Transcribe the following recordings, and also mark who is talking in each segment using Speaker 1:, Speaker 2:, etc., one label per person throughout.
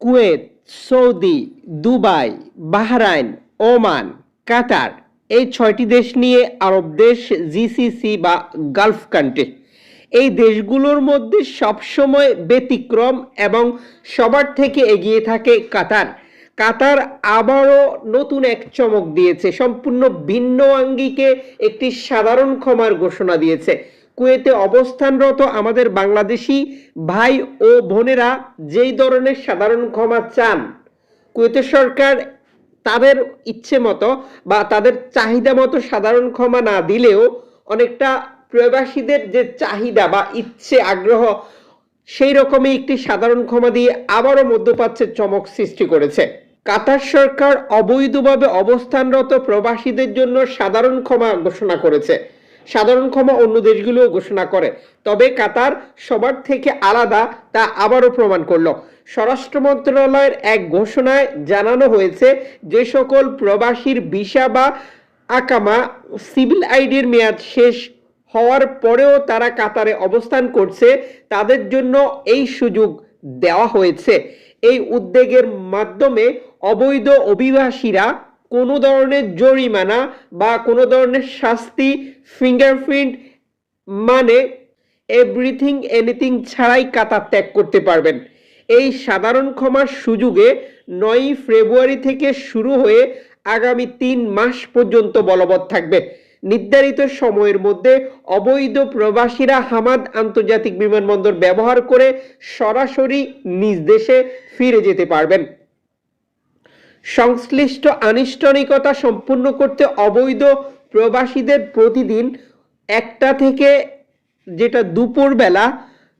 Speaker 1: Kuwait, Saudi, Dubai, Bahrain, Oman, Qatar এই ছয়টি দেশ নিয়ে আরব দেশ জিসিসি বা গালফ কান্ট্রি এই দেশগুলোর মধ্যে সবসময় ব্যতিক্রম এবং সবার থেকে এগিয়ে থাকে কাতার। কাতার আবারও নতুন এক চমক দিয়েছে, সম্পূর্ণ ভিন্ন আঙ্গিকে একটি সাধারণ ক্ষমার ঘোষণা দিয়েছে। কুয়েতে অবস্থানরত আমাদের বাংলাদেশি ভাই ও বোনেরা যেই ধরনের সাধারণ ক্ষমা চান, কুয়েতের সরকার তাদের ইচ্ছে মতো বা তাদের চাহিদা মতো সাধারণ ক্ষমা না দিলেও অনেকটা প্রবাসীদের যে চাহিদা বা ইচ্ছে, আগ্রহ, সেই রকমই একটি সাধারণ ক্ষমা দিয়ে আবারও মধ্যপ্রাচ্যের চমক সৃষ্টি করেছে। কাতার সরকার অবৈধভাবে অবস্থানরত প্রবাসীদের জন্য সাধারণ ক্ষমা ঘোষণা করেছে। সাধারণ ক্ষমা অন্য দেশগুলোও ঘোষণা করে। তবে কাতার সবার থেকে আলাদা তা আবারও প্রমাণ করল। স্বরাষ্ট্র মন্ত্রণালয়ের এক ঘোষণায় জানানো হয়েছে যে সকল প্রবাসীর ভিসা বা আকামা সিভিল আইডির মেয়াদ শেষ হওয়ার পরেও তারা কাতারে অবস্থান করছে। তাদের জন্য এই সুযোগ দেওয়া হয়েছে। এই উদ্যোগের মাধ্যমে অবৈধ অভিবাসীরা কোনো ধরনের জরিমানা বা কোনো ধরনের শাস্তি ফিঙ্গারপ্রিন্ট মানে এভরিথিং এনিথিং ছাড়াই কাতার ত্যাগ করতে পারবেন। এই সাধারণ ক্ষমার সুযোগে নয়ই ফেব্রুয়ারি থেকে শুরু হয়ে আগামী তিন মাস পর্যন্ত বলবৎ থাকবে। নির্ধারিত সময়ের মধ্যে অবৈধ প্রবাসীরা হামাদ আন্তর্জাতিক বিমানবন্দর ব্যবহার করে সরাসরি নিজ দেশে ফিরে যেতে পারবেন। সংশ্লিষ্ট আনুষ্ঠানিকতা সম্পূর্ণ করতে অবৈধ প্রবাসীদের প্রতিদিন একটা থেকে যেটা দুপুরবেলা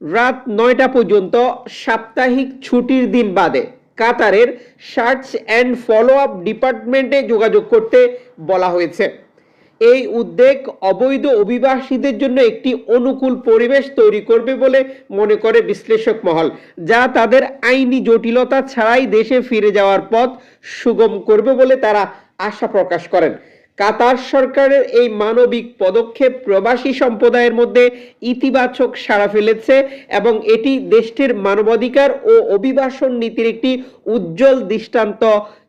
Speaker 1: রাত নয়টা পর্যন্ত সাপ্তাহিক ছুটির দিন বাদে কাতারের সার্চ অ্যান্ড ফলো আপ ডিপার্টমেন্টে যোগাযোগ করতে বলা হয়েছে। এই উদ্যোগ অবৈধ অভিবাসীদের জন্য একটি অনুকূল পরিবেশ তৈরি করবে বলে মনে করে বিশ্লেষক মহল, যা তাদের আইনি জটিলতা ছাড়াই দেশে ফিরে যাওয়ার পথ সুগম করবে বলে তারা আশা প্রকাশ করেন। কাতার সরকারের এই মানবিক পদক্ষেপ প্রবাসী সম্প্রদায়ের মধ্যে ইতিবাচক সাড়া ফেলেছে এবং এটি দেশটির মানবাধিকার ও অভিবাসন নীতির একটি উজ্জ্বল দৃষ্টান্ত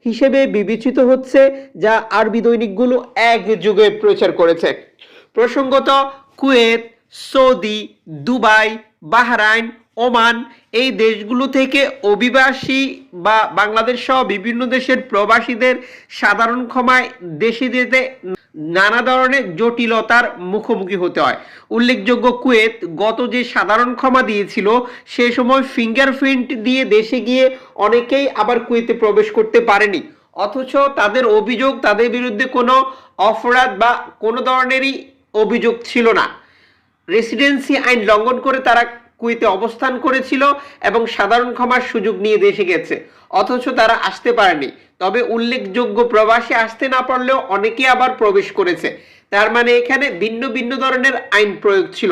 Speaker 1: হিসেবে বিবেচিত হচ্ছে, যা আরবি দৈনিকগুলো এক যুগে প্রচার করেছে। প্রসঙ্গত Kuwait, Saudi, Dubai, Bahrain Oman, এই দেশগুলো থেকে অভিবাসী বা বাংলাদেশ সহ বিভিন্ন দেশের প্রবাসীদের সাধারণ ক্ষমায় দেশে যেতে নানা ধরনের জটিলতার মুখোমুখি হতে হয়। উল্লেখযোগ্য কুয়েত গত যে সাধারণ ক্ষমা দিয়েছিল, সে সময় ফিঙ্গারপ্রিন্ট দিয়ে দেশে গিয়ে অনেকেই আবার কুয়েতে প্রবেশ করতে পারেনি। অথচ তাদের অভিযোগ, তাদের বিরুদ্ধে কোনো অপরাধ বা কোনো ধরনেরই অভিযোগ ছিল না। রেসিডেন্সি আইন লঙ্ঘন করে তারা কুয়েতে অবস্থান করেছিল এবং সাধারণ ক্ষমার সুযোগ নিয়ে দেশে গেছে। অথচ তারা আসতে পারেনি। তবে উল্লেখযোগ্য প্রবাসী আসতে না পারলেও অনেকে আবার প্রবেশ করেছে। তার মানে এখানে ভিন্ন ভিন্ন ধরনের আইন প্রয়োগ ছিল।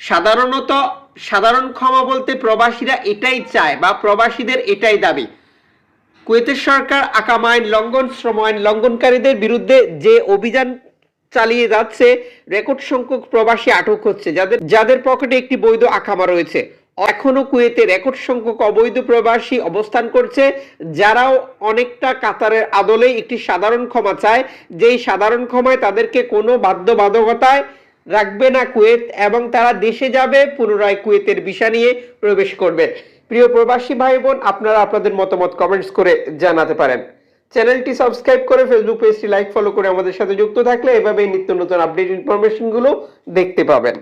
Speaker 1: সাধারণত সাধারণ ক্ষমা বলতে প্রবাসীরা এটাই চায় বা প্রবাসীদের এটাই দাবি। কুয়েতের সরকার আকাম আইন, লঙ্ঘন, শ্রম আইন, লঙ্ঘনকারীদের বিরুদ্ধে যে অভিযান চালিয়ে যাচ্ছে। রেকর্ড সংখ্যক প্রবাসী আটক হচ্ছে, যাদের যাদের পকেটে একটি বৈধ আকামা রয়েছে। এখনও কুয়েতে রেকর্ড সংখ্যক অবৈধ প্রবাসী অবস্থান করছে, যারাও অনেকটা কাতারের আদলে একটি সাধারণ ক্ষমা চায়। যেই সাধারণ ক্ষমায় তাদেরকে কোনো বাধ্যবাধকতায় রাখবে না কুয়েত, এবং তারা দেশে যাবে, পুনরায় কুয়েতের বিষা নিয়ে প্রবেশ করবে। প্রিয় প্রবাসী ভাই বোন আপনারা আপনাদের মতামত কমেন্টস করে জানাতে পারেন। চ্যানেলটি সাবস্ক্রাইব করে ফেসবুক পেজটি লাইক ফলো করে আমাদের সাথে যুক্ত থাকলে এভাবেই নিত্য নতুন আপডেট ইনফরমেশনগুলো দেখতে পাবেন।